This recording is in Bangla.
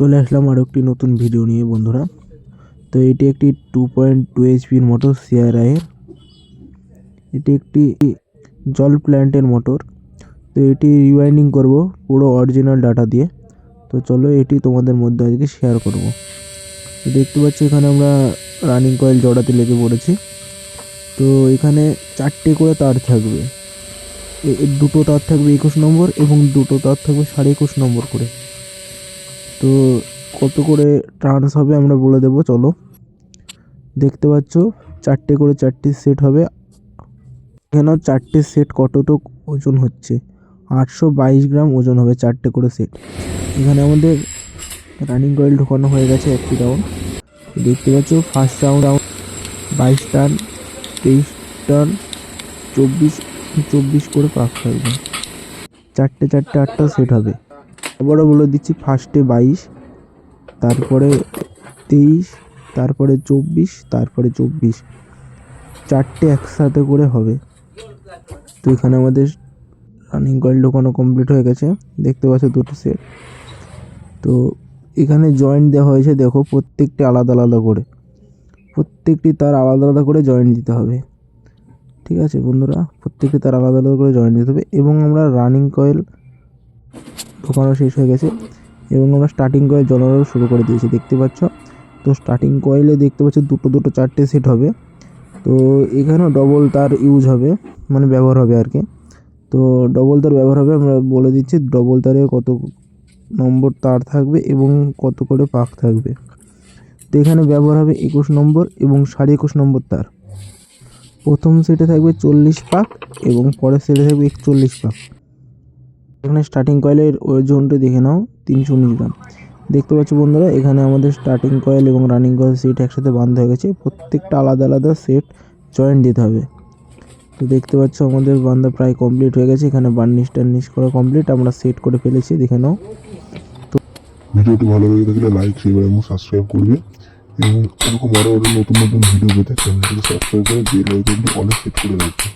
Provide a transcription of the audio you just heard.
চলে আসলাম আরও একটি নতুন ভিডিও নিয়ে, বন্ধুরা। তো এটি একটি টু পয়েন্ট টু এইচপির মোটর সিআরআইয়ের এটি একটি জল প্ল্যান্টের মোটর তো এটি রিওয়াইন্ডিং করব পুরো অরিজিনাল ডাটা দিয়ে। তো চলো এটি তোমাদের মধ্যে আজকে শেয়ার করব। তো দেখতে পাচ্ছি এখানে আমরা রানিং কয়েল জড়াতে লেগে পড়েছি। তো এখানে চারটে করে তার থাকবে। দুটো তার থাকবে একুশ নম্বর এবং দুটো তার থাকবে সাড়ে একুশ নম্বর করে। তো কত করে ট্রান্স হবে আমরা বলে দেবো, চলো। দেখতে পাচ্ছ, চারটে করে চারটে সেট হবে। এখানেও চারটে সেট কতটুক ওজন হচ্ছে? আটশো বাইশ গ্রাম ওজন হবে চারটে করে সেট এখানে আমাদের রানিং কয়েল ঢোকানো হয়ে গেছে একটি রাউন্ড দেখতে পাচ্ছ ফার্স্ট রাউন্ড রাউন্ড বাইশ টান, তেইশ টান, চব্বিশ চব্বিশ করে পাক থাকবে। চারটে চারটে, আটটা সেট হবে। আবারও বলে দিচ্ছি ফার্স্টে বাইশ, তারপরে তেইশ, তারপরে চব্বিশ তারপরে চব্বিশ। চারটে একসাথে করে হবে। তো এখানে আমাদের রানিং কয়েল ঢোকানো কমপ্লিট হয়ে গেছে। দেখতে পাচ্ছ দুটো সেট তো এখানে জয়েন্ট দেওয়া হয়েছে, দেখো, প্রত্যেকটি আলাদা আলাদা করে। প্রত্যেকটি তার আলাদা আলাদা করে জয়েন্ট দিতে হবে। ঠিক আছে বন্ধুরা? প্রত্যেকটি তার আলাদা আলাদা করে জয়েন্ট দিতে হবে। এবং আমরা রানিং কয়েল ঢোকানো শেষ হয়ে গেছে এবং আমরা স্টার্টিং কয়েল জ্বলানো শুরু করে দিয়েছি, দেখতে পাচ্ছ? তো স্টার্টিং কয়েলে দেখতে পাচ্ছ দুটো দুটো, চারটে সেট হবে। তো এখানেও ডবল তার ইউজ হবে মানে ব্যবহার হবে আর কি। তো ডবল তার ব্যবহার হবে, আমরা বলে দিচ্ছি ডবল তারে কত নম্বর তার থাকবে এবং কত করে পাক থাকবে। তো এখানে ব্যবহার হবে একুশ নম্বর এবং সাড়ে একুশ নম্বর তার। প্রথম সেটে থাকবে চল্লিশ পাক এবং পরের সেটে থাকবে একচল্লিশ পাক। এখানে স্টার্টিং কয়েলের ওজনটা দেখে নাও, তিনশো উনিশ গ্রাম। দেখতে পাচ্ছ বন্ধুরা, এখানে আমাদের স্টার্টিং কয়েল এবং রানিং কয়েল সেট একসাথে বাঁধা হয়ে গেছে। প্রত্যেকটা আলাদা আলাদা সেট জয়েন্ট দিতে হবে। তো দেখতে পাচ্ছ, আমাদের বান্ধা প্রায় কমপ্লিট হয়ে গেছে। এখানে বার্নিশ টার্নিশ করা কমপ্লিট আমরা সেট করে ফেলেছি, দেখে নাও। তো ভিডিওটি ভালো লেগে থাকলে লাইক শেয়ার এবং সাবস্ক্রাইব করবে। এবং এরকম আরও আরও নতুন নতুন ভিডিও পেতে চ্যানেলটিকে সাবস্ক্রাইব করে বেল আইকনটি অনেক সেট করে রাখবে।